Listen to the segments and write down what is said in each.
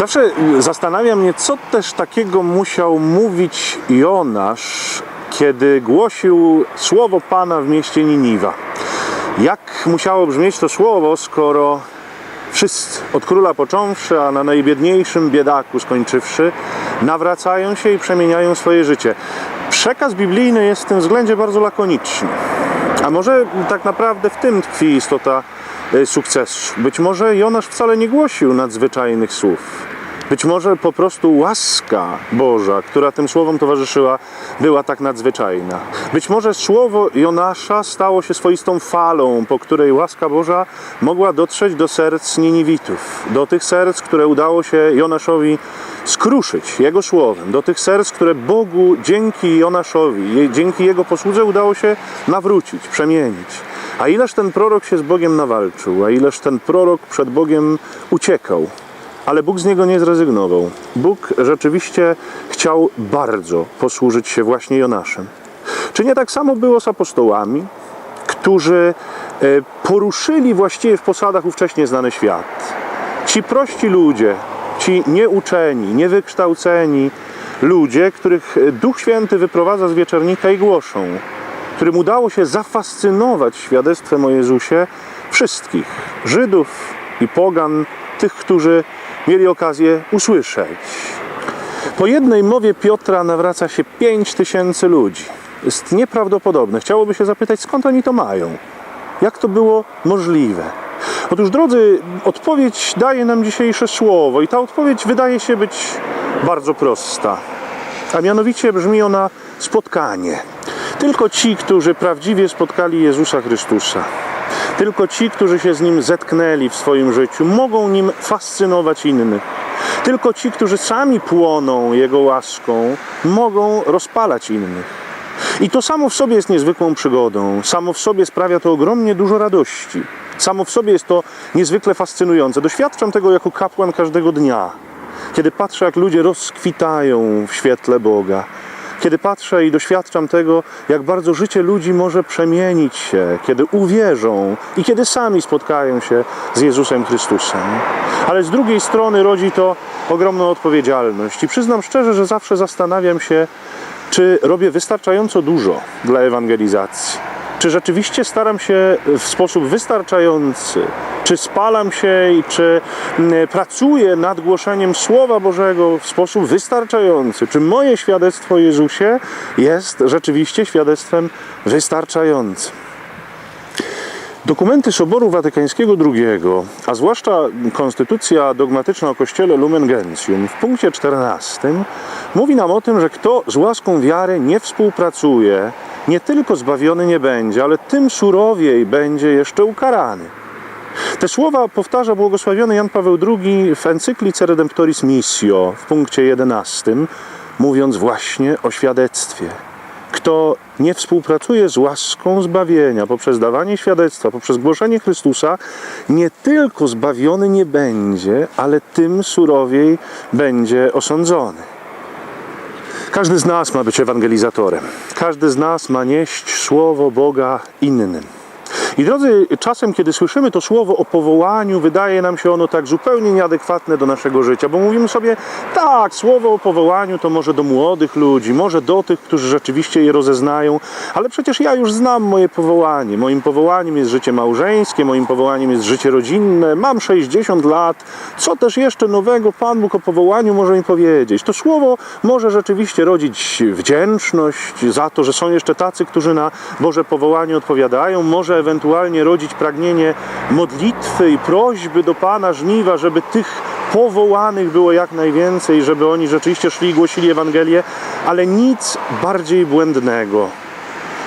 Zawsze zastanawia mnie, co też takiego musiał mówić Jonasz, kiedy głosił słowo Pana w mieście Niniwa. Jak musiało brzmieć to słowo, skoro wszyscy, od króla począwszy, a na najbiedniejszym biedaku skończywszy, nawracają się i przemieniają swoje życie. Przekaz biblijny jest w tym względzie bardzo lakoniczny. A może tak naprawdę w tym tkwi istota sukcesu. Być może Jonasz wcale nie głosił nadzwyczajnych słów. Być może po prostu łaska Boża, która tym słowom towarzyszyła, była tak nadzwyczajna. Być może słowo Jonasza stało się swoistą falą, po której łaska Boża mogła dotrzeć do serc Niniwitów, do tych serc, które udało się Jonaszowi skruszyć Jego słowem, do tych serc, które Bogu dzięki Jonaszowi, dzięki Jego posłudze udało się nawrócić, przemienić. A ileż ten prorok się z Bogiem nawalczył, a ileż ten prorok przed Bogiem uciekał. Ale Bóg z niego nie zrezygnował. Bóg rzeczywiście chciał bardzo posłużyć się właśnie Jonaszem. Czy nie tak samo było z apostołami, którzy e, poruszyli właściwie w posadach ówcześnie znany świat? Ci prości ludzie, ci nieuczeni, niewykształceni ludzie, których Duch Święty wyprowadza z wieczernika i głoszą, którym udało się zafascynować świadectwem o Jezusie wszystkich Żydów i pogan, tych, którzy mieli okazję usłyszeć. Po jednej mowie Piotra nawraca się 5 tysięcy ludzi. Jest nieprawdopodobne. Chciałoby się zapytać, skąd oni to mają? Jak to było możliwe? Otóż, drodzy, odpowiedź daje nam dzisiejsze słowo, i ta odpowiedź wydaje się być bardzo prosta. A mianowicie brzmi ona spotkanie. Tylko ci, którzy prawdziwie spotkali Jezusa Chrystusa, tylko ci, którzy się z nim zetknęli w swoim życiu, mogą nim fascynować innych. Tylko ci, którzy sami płoną Jego łaską, mogą rozpalać innych. I to samo w sobie jest niezwykłą przygodą. Samo w sobie sprawia to ogromnie dużo radości. Samo w sobie jest to niezwykle fascynujące. Doświadczam tego jako kapłan każdego dnia. Kiedy patrzę, jak ludzie rozkwitają w świetle Boga. Kiedy patrzę i doświadczam tego, jak bardzo życie ludzi może przemienić się, kiedy uwierzą i kiedy sami spotkają się z Jezusem Chrystusem. Ale z drugiej strony rodzi to ogromną odpowiedzialność. I przyznam szczerze, że zawsze zastanawiam się, czy robię wystarczająco dużo dla ewangelizacji? Czy rzeczywiście staram się w sposób wystarczający? Czy spalam się i czy mm, pracuję nad głoszeniem Słowa Bożego w sposób wystarczający? Czy moje świadectwo Jezusie jest rzeczywiście świadectwem wystarczającym? Dokumenty Soboru Watykańskiego II, a zwłaszcza konstytucja dogmatyczna o Kościele Lumen Gentium w punkcie 14 mówi nam o tym, że kto z łaską wiary nie współpracuje, nie tylko zbawiony nie będzie, ale tym surowiej będzie jeszcze ukarany. Te słowa powtarza błogosławiony Jan Paweł II w encyklice Redemptoris Missio w punkcie 11, mówiąc właśnie o świadectwie. Kto nie współpracuje z łaską zbawienia poprzez dawanie świadectwa, poprzez głoszenie Chrystusa, nie tylko zbawiony nie będzie, ale tym surowiej będzie osądzony. Każdy z nas ma być ewangelizatorem. Każdy z nas ma nieść słowo Boga innym. I drodzy, czasem, kiedy słyszymy to słowo o powołaniu, wydaje nam się ono tak zupełnie nieadekwatne do naszego życia, bo mówimy sobie, tak, słowo o powołaniu to może do młodych ludzi, może do tych, którzy rzeczywiście je rozeznają, ale przecież ja już znam moje powołanie. Moim powołaniem jest życie małżeńskie, moim powołaniem jest życie rodzinne, mam 60 lat, co też jeszcze nowego Pan Bóg o powołaniu może mi powiedzieć? To słowo może rzeczywiście rodzić wdzięczność za to, że są jeszcze tacy, którzy na Boże powołanie odpowiadają, może ewentualnie rodzić pragnienie modlitwy i prośby do Pana żniwa, żeby tych powołanych było jak najwięcej, żeby oni rzeczywiście szli i głosili Ewangelię, ale nic bardziej błędnego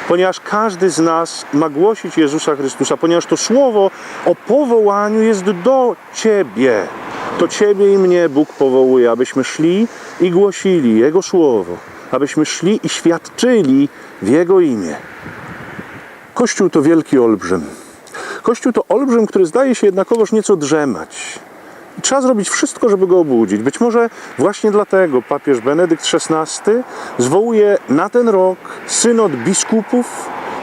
ponieważ każdy z nas ma głosić Jezusa Chrystusa, ponieważ to słowo o powołaniu jest do Ciebie. To Ciebie i mnie Bóg powołuje, abyśmy szli i głosili Jego słowo, abyśmy szli i świadczyli w Jego imię. Kościół to wielki olbrzym. Kościół to olbrzym, który zdaje się jednakowoż nieco drzemać. I Trzeba zrobić wszystko, żeby go obudzić. Być może właśnie dlatego papież Benedykt XVI zwołuje na ten rok synod biskupów,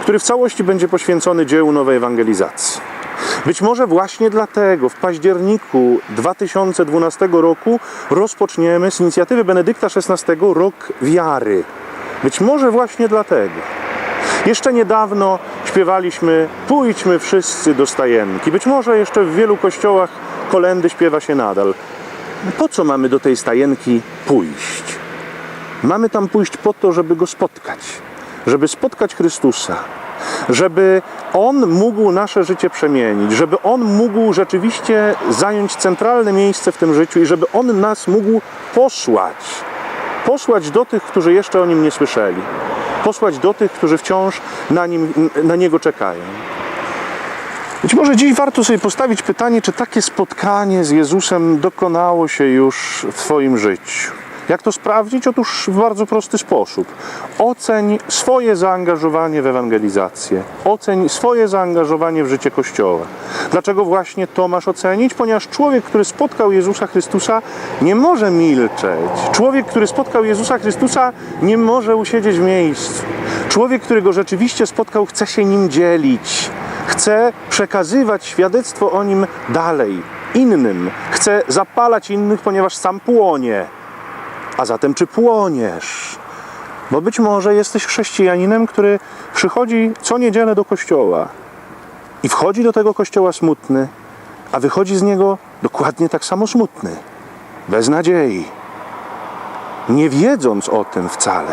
który w całości będzie poświęcony dziełu nowej ewangelizacji. Być może właśnie dlatego w październiku 2012 roku rozpoczniemy z inicjatywy Benedykta XVI rok wiary. Być może właśnie dlatego. Jeszcze niedawno śpiewaliśmy Pójdźmy wszyscy do stajenki. Być może jeszcze w wielu kościołach kolendy śpiewa się nadal. Po co mamy do tej stajenki pójść? Mamy tam pójść po to, żeby go spotkać, żeby spotkać Chrystusa, żeby On mógł nasze życie przemienić, żeby On mógł rzeczywiście zająć centralne miejsce w tym życiu i żeby On nas mógł posłać. Posłać do tych, którzy jeszcze o Nim nie słyszeli. Posłać do tych, którzy wciąż na, nim, na Niego czekają. Być może dziś warto sobie postawić pytanie, czy takie spotkanie z Jezusem dokonało się już w Twoim życiu. Jak to sprawdzić? Otóż w bardzo prosty sposób. Oceń swoje zaangażowanie w ewangelizację. Oceń swoje zaangażowanie w życie Kościoła. Dlaczego właśnie to masz ocenić? Ponieważ człowiek, który spotkał Jezusa Chrystusa, nie może milczeć. Człowiek, który spotkał Jezusa Chrystusa, nie może usiedzieć w miejscu. Człowiek, który go rzeczywiście spotkał, chce się nim dzielić. Chce przekazywać świadectwo o nim dalej, innym. Chce zapalać innych, ponieważ sam płonie. A zatem, czy płoniesz? Bo być może jesteś chrześcijaninem, który przychodzi co niedzielę do kościoła i wchodzi do tego kościoła smutny, a wychodzi z niego dokładnie tak samo smutny, bez nadziei, nie wiedząc o tym wcale,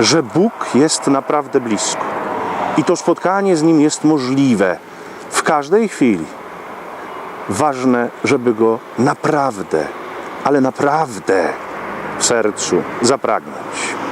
że Bóg jest naprawdę blisko i to spotkanie z Nim jest możliwe w każdej chwili. Ważne, żeby go naprawdę, ale naprawdę sercu zapragnąć.